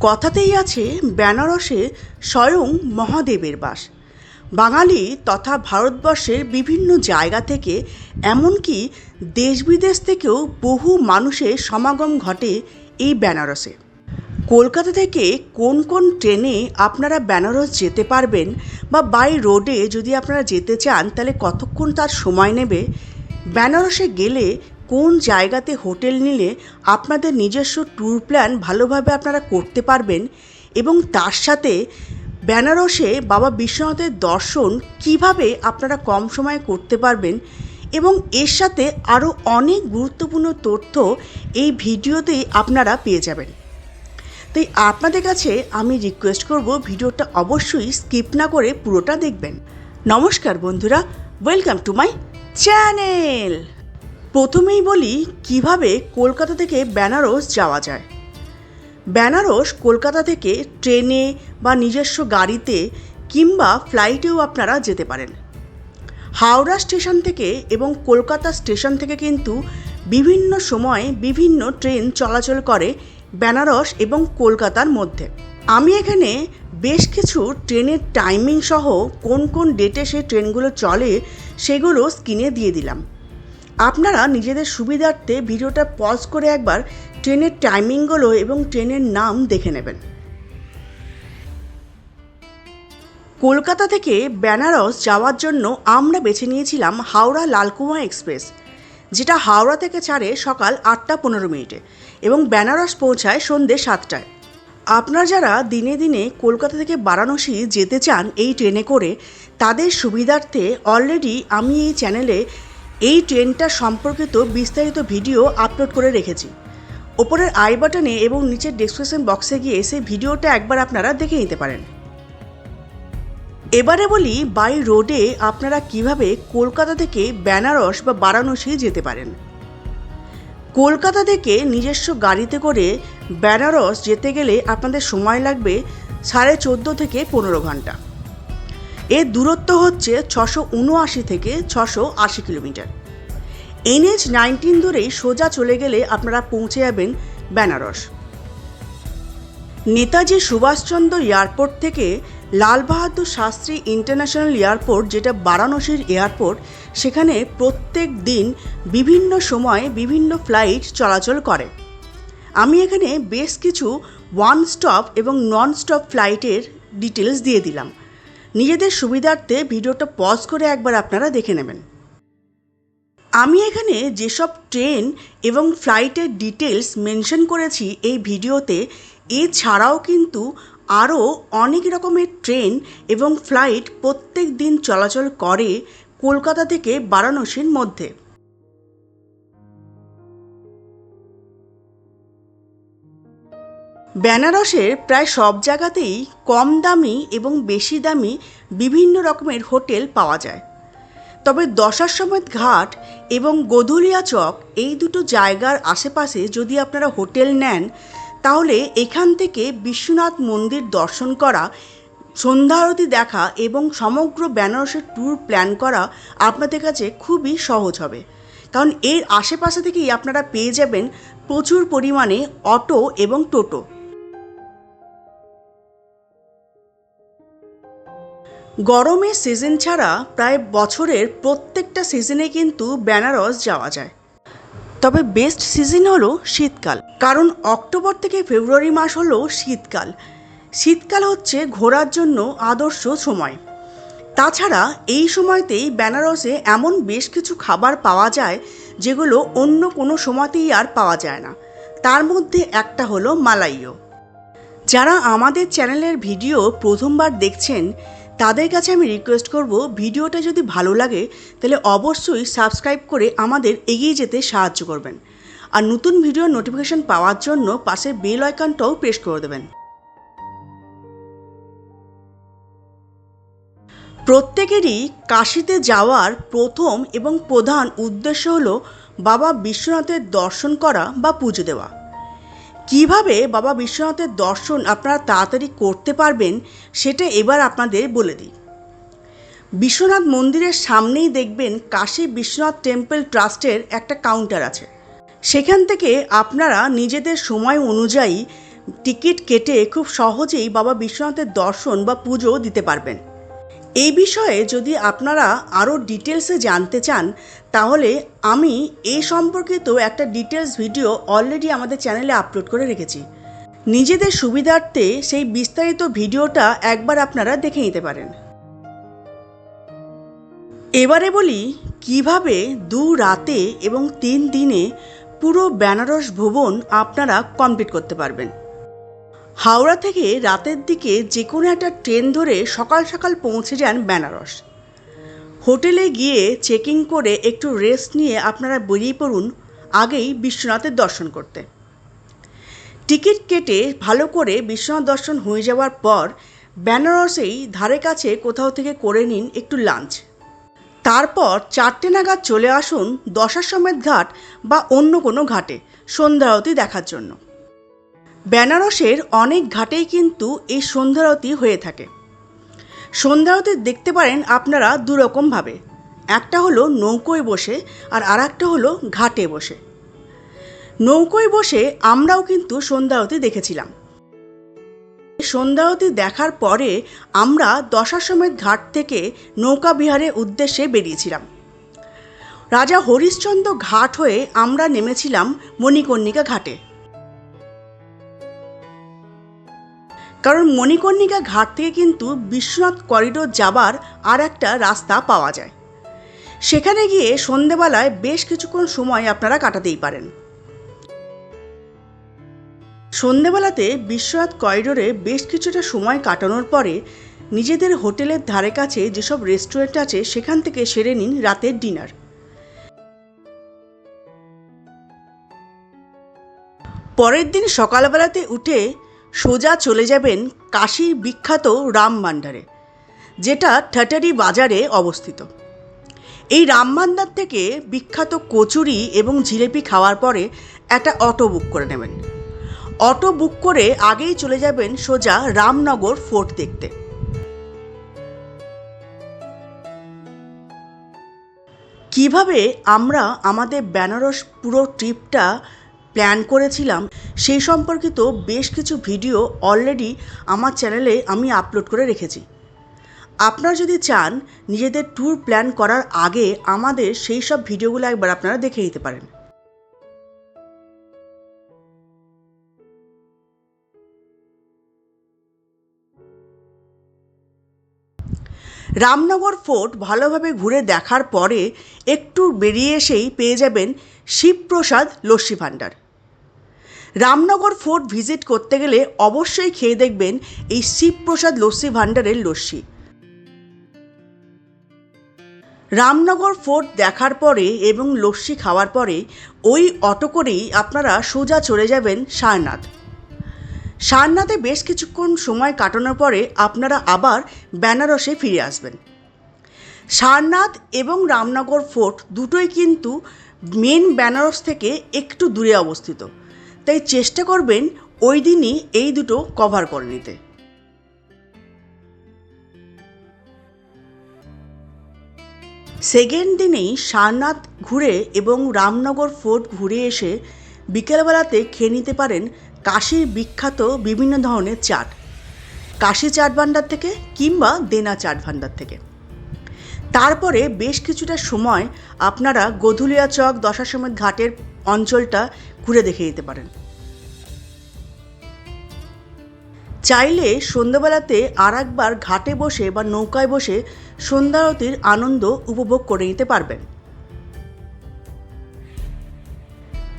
কথাতেই আছে, বেনারসে স্বয়ং মহাদেবের বাস। বাঙালি তথা ভারতবর্ষের বিভিন্ন জায়গা থেকে, এমনকি দেশ বিদেশ থেকেও বহু মানুষের সমাগম ঘটে এই বেনারসে। কলকাতা থেকে কোন কোন ট্রেনে আপনারা বেনারস যেতে পারবেন বা বাই রোডে যদি আপনারা যেতে চান, তাহলে কতক্ষণ তার সময় নেবে? বেনারসে গেলে কোন জায়গাতে হোটেল নিলে আপনাদের নিজস্ব ট্যুর প্ল্যান ভালোভাবে আপনারা করতে পারবেন এবং তার সাথে বেনারসে বাবা বিশ্বনাথের দর্শন কীভাবে আপনারা কম সময়ে করতে পারবেন এবং এর সাথে আরও অনেক গুরুত্বপূর্ণ তথ্য এই ভিডিওতেই আপনারা পেয়ে যাবেন। তাই আপনাদের কাছে আমি রিকোয়েস্ট করব ভিডিওটা অবশ্যই স্কিপ না করে পুরোটা দেখবেন। নমস্কার বন্ধুরা ওয়েলকাম টু মাই চ্যানেল প্রথমেই বলি কীভাবে কলকাতা থেকে বেনারস যাওয়া যায়। বেনারস কলকাতা থেকে ট্রেনে বা নিজস্ব গাড়িতে কিংবা ফ্লাইটেও আপনারা যেতে পারেন। হাওড়া স্টেশন থেকে এবং কলকাতা স্টেশন থেকে কিন্তু বিভিন্ন সময়ে বিভিন্ন ট্রেন চলাচল করে বেনারস এবং কলকাতার মধ্যে। আমি এখানে বেশ কিছু ট্রেনের টাইমিং সহ কোন কোন ডেটে সেই ট্রেনগুলো চলে সেগুলো স্ক্রিনে দিয়ে দিলাম। আপনারা নিজেদের সুবিধার্থে ভিডিওটা পজ করে একবার ট্রেনের টাইমিংগুলো এবং ট্রেনের নাম দেখে নেবেন। কলকাতা থেকে বেনারস যাওয়ার জন্য আমরা বেছে নিয়েছিলাম হাওড়া লালকুয়া এক্সপ্রেস, যেটা হাওড়া থেকে ছাড়ে সকাল আটটা পনেরো মিনিটে এবং বেনারস পৌঁছায় সন্ধ্যে সাতটায়। আপনারা যারা দিনে দিনে কলকাতা থেকে বারাণসী যেতে চান এই ট্রেনে করে, তাদের সুবিধার্থে অলরেডি আমি এই চ্যানেলে এই ট্রেনটা সম্পর্কিত বিস্তারিত ভিডিও আপলোড করে রেখেছি। ওপরের আই বাটনে এবং নিচের ডেসক্রিপশন বক্সে গিয়ে সেই ভিডিওটা একবার আপনারা দেখে নিতে পারেন। এবারে বলি বাই রোডে আপনারা কীভাবে কলকাতা থেকে বেনারস বা বারাণসী যেতে পারেন। কলকাতা থেকে নিজস্ব গাড়িতে করে বেনারস যেতে গেলে আপনাদের সময় লাগবে সাড়ে চোদ্দ থেকে পনেরো ঘণ্টা। এর দূরত্ব হচ্ছে ছশো উনআশি থেকে ছশো আশি কিলোমিটার। এনএইচ নাইনটিন ধরেই সোজা চলে গেলে আপনারা পৌঁছে যাবেন বেনারস। নেতাজি সুভাষচন্দ্র এয়ারপোর্ট থেকে লাল বাহাদুর শাস্ত্রী ইন্টারন্যাশনাল এয়ারপোর্ট, যেটা বারাণসীর এয়ারপোর্ট, সেখানে প্রত্যেক দিন বিভিন্ন সময়ে বিভিন্ন ফ্লাইট চলাচল করে। আমি এখানে বেশ কিছু ওয়ান স্টপ এবং নন স্টপ ফ্লাইটের ডিটেলস দিয়ে দিলাম। নিজেদের সুবিধার্থে ভিডিওটা পজ করে একবার আপনারা দেখে নেবেন। আমি এখানে যেসব ট্রেন এবং ফ্লাইটের ডিটেলস মেনশন করেছি এই ভিডিওতে, এছাড়াও কিন্তু আরও অনেক রকমের ট্রেন এবং ফ্লাইট প্রত্যেক দিন চলাচল করে কলকাতা থেকে বারাণসীর মধ্যে। বেনারসের প্রায় সব জায়গাতেই কম দামি এবং বেশি দামি বিভিন্ন রকমের হোটেল পাওয়া যায়। তবে দশাশ্বমেধ ঘাট এবং গোধুলিয়া চক এই দুটো জায়গার আশেপাশে যদি আপনারা হোটেল নেন, তাহলে এখান থেকে বিশ্বনাথ মন্দির দর্শন করা, সন্ধ্যা আরতি দেখা এবং সমগ্র বেনারসের ট্যুর প্ল্যান করা আপনাদের কাছে খুবই সহজ হবে। কারণ এর আশেপাশে থেকেই আপনারা পেয়ে যাবেন প্রচুর পরিমাণে অটো এবং টোটো। গরমের সিজন ছাড়া প্রায় বছরের প্রত্যেকটা সিজনে কিন্তু বেনারস যাওয়া যায়। তবে বেস্ট সিজন হলো শীতকাল, কারণ অক্টোবর থেকে ফেব্রুয়ারি মাস হলো শীতকাল। শীতকাল হচ্ছে ঘোরার জন্য আদর্শ সময়। তাছাড়া এই সময়তেই বেনারসে এমন বেশ কিছু খাবার পাওয়া যায়, যেগুলো অন্য কোনো সময়তেই আর পাওয়া যায় না। তার মধ্যে একটা হলো মালাইও। যারা আমাদের চ্যানেলের ভিডিও প্রথমবার দেখছেন তাদের কাছে আমি রিকোয়েস্ট করব, ভিডিওটা যদি ভালো লাগে, তাহলে অবশ্যই সাবস্ক্রাইব করে আমাদের এগিয়ে যেতে সাহায্য করবেন। আর নতুন ভিডিওর নোটিফিকেশন পাওয়ার জন্য পাশের বেল আইকনটাও প্রেস করে দেবেন। প্রত্যেকেরই কাশিতে যাওয়ার প্রথম এবং প্রধান উদ্দেশ্য হলো বাবা বিশ্বনাথের দর্শন করা বা পুজো দেওয়া। কীভাবে বাবা বিশ্বনাথের দর্শন আপনারা তাড়াতাড়ি করতে পারবেন, সেটা এবার আপনাদের বলে দিই। বিশ্বনাথ মন্দিরের সামনেই দেখবেন কাশী বিশ্বনাথ টেম্পল ট্রাস্টের একটা কাউন্টার আছে। সেখান থেকে আপনারা নিজেদের সময় অনুযায়ী টিকিট কেটে খুব সহজেই বাবা বিশ্বনাথের দর্শন বা পুজো দিতে পারবেন। এই বিষয়ে যদি আপনারা আরও ডিটেলসে জানতে চান, তাহলে আমি এই সম্পর্কিত একটা ডিটেলস ভিডিও অলরেডি আমাদের চ্যানেলে আপলোড করে রেখেছি। নিজেদের সুবিধার্থে সেই বিস্তারিত ভিডিওটা একবার আপনারা দেখে নিতে পারেন। এবারে বলি, কীভাবে দু রাতে এবং তিন দিনে পুরো বেনারস ভ্রমণ আপনারা কমপ্লিট করতে পারবেন। হাওড়া থেকে রাতের দিকে যে কোনো একটা ট্রেন ধরে সকাল সকাল পৌঁছে যান বেনারস। হোটেলে গিয়ে চেকিং করে একটু রেস্ট নিয়ে আপনারা বেরিয়ে পড়ুন, আগেই বিশ্বনাথের দর্শন করতে। টিকিট কেটে ভালো করে বিশ্বনাথ দর্শন হয়ে যাওয়ার পর বেনারসেই ধারে কাছে কোথাও থেকে করে নিন একটু লাঞ্চ। তারপর চারটে নাগাদ চলে আসুন দশাশ্বমেধ ঘাট বা অন্য কোনো ঘাটে সন্ধ্যারতি দেখার জন্য। বেনারসের অনেক ঘাটেই কিন্তু এই সন্ধ্যারতি হয়ে থাকে। সন্ধ্যারতি দেখতে পারেন আপনারা দুরকমভাবে। একটা হলো নৌকোয় বসে আর আর একটা হলো ঘাটে বসে। নৌকোয় বসে আমরাও কিন্তু সন্ধ্যারতি দেখেছিলাম। সন্ধ্যারতি দেখার পরে আমরা দশাশ্বমেধ ঘাট থেকে নৌকা বিহারের উদ্দেশ্যে বেরিয়েছিলাম। রাজা হরিশ্চন্দ্র ঘাট হয়ে আমরা নেমেছিলাম মণিকর্ণিকা ঘাটে। কারণ মণিকর্ণিকা ঘাট থেকে কিন্তু বিশ্বনাথ করিডোর যাবার আর একটা রাস্তা পাওয়া যায়। সেখানে গিয়ে সন্ধেবেলায় বেশ কিছুক্ষণ সময় আপনারা কাটাতেই পারেন। সন্ধেবেলাতে বিশ্বনাথ করিডোরে বেশ কিছুটা সময় কাটানোর পরে নিজেদের হোটেলের ধারে কাছে যেসব রেস্টুরেন্ট আছে, সেখান থেকে সেরে নিন রাতের ডিনার। পরের দিন সকালবেলাতে উঠে সোজা চলে যাবেন কাশীর বিখ্যাত রাম ভান্ডারে যেটা ঠাটারি বাজারে অবস্থিত। এই রাম ভান্ডার থেকে বিখ্যাত কচুরি এবং জিলেপি খাওয়ার পরে একটা অটো বুক করে নেবেন। অটো বুক করে আগেই চলে যাবেন সোজা রামনগর ফোর্ট দেখতে। কীভাবে আমরা আমাদের বেনারস পুরো ট্রিপটা প্ল্যান করেছিলাম সেই সম্পর্কিত বেশ কিছু ভিডিও অলরেডি আমার চ্যানেলে আমি আপলোড করে রেখেছি। আপনারা যদি চান, নিজেদের ট্যুর প্ল্যান করার আগে আমাদের সেই সব ভিডিওগুলো একবার আপনারা দেখে নিতে পারেন। রামনগর ফোর্ট ভালোভাবে ঘুরে দেখার পরে একটু বেরিয়ে এসেই পেয়ে যাবেন শিবপ্রসাদ লস্যি ভাণ্ডার। রামনগর ফোর্ট ভিজিট করতে গেলে অবশ্যই খেয়ে দেখবেন এই শিবপ্রসাদ লস্যি ভাণ্ডারের লস্যি। রামনগর ফোর্ট দেখার পরে এবং লস্যি খাওয়ার পরে ওই অটো করেই আপনারা সোজা চলে যাবেন সারনাথ। সারনাথে বেশ কিছুক্ষণ সময় কাটানোর পরে আপনারা আবার বেনারসে ফিরে আসবেন। সারনাথ এবং রামনগর ফোর্ট দুটোই কিন্তু মেন বেনারস থেকে একটু দূরে অবস্থিত। তাই চেষ্টা করবেন ওই দিনই এই দুটো কভার করে নিতে। সেকেন্ড দিনেই সারনাথ ঘুরে এবং রামনগর ফোর্ট ঘুরে এসে বিকেলবেলাতে খেয়ে নিতে পারেন কাশির বিখ্যাত বিভিন্ন ধরনের চাট। কাশি চাট ভাণ্ডার থেকে কিংবা দেনা চাট ভাণ্ডার থেকে। তারপরে বেশ কিছুটা সময় আপনারা গধুলিয়া চক, দশাশ্বমেধ ঘাটের অঞ্চলটা ঘুরে দেখে নিতে পারেন। চাইলে সন্ধ্যাবেলাতে আর একবার ঘাটে বসে বা নৌকায় বসে সন্ধ্যারতির আনন্দ উপভোগ করে নিতে পারবেন।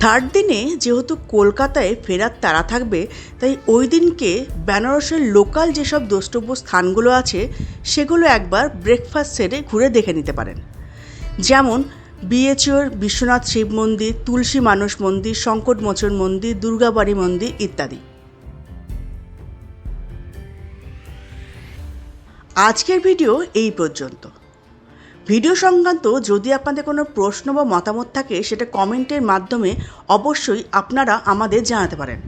থার্ড দিনে যেহেতু কলকাতায় ফেরার তারা থাকবে, তাই ওই দিনকে বেনারসের লোকাল যেসব দ্রষ্টব্য স্থানগুলো আছে, সেগুলো একবার ব্রেকফাস্ট সেরে ঘুরে দেখে নিতে পারেন। যেমন বিএচওর বিশ্বনাথ শিব মন্দির, তুলসী মানস মন্দির সংকটমোচন মন্দির, দুর্গাবাড়ি মন্দির ইত্যাদি। আজকের ভিডিও এই পর্যন্ত। ভিডিও সংক্রান্ত যদি আপনাদের কোনো প্রশ্ন বা মতামত থাকে, সেটা কমেন্টের মাধ্যমে অবশ্যই আপনারা আমাদের জানাতে পারেন।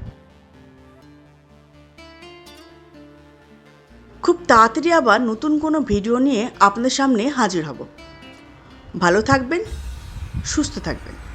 খুব তাড়াতাড়ি আবার নতুন কোনো ভিডিও নিয়ে আপনাদের সামনে হাজির হব। ভালো থাকবেন। সুস্থ থাকবেন।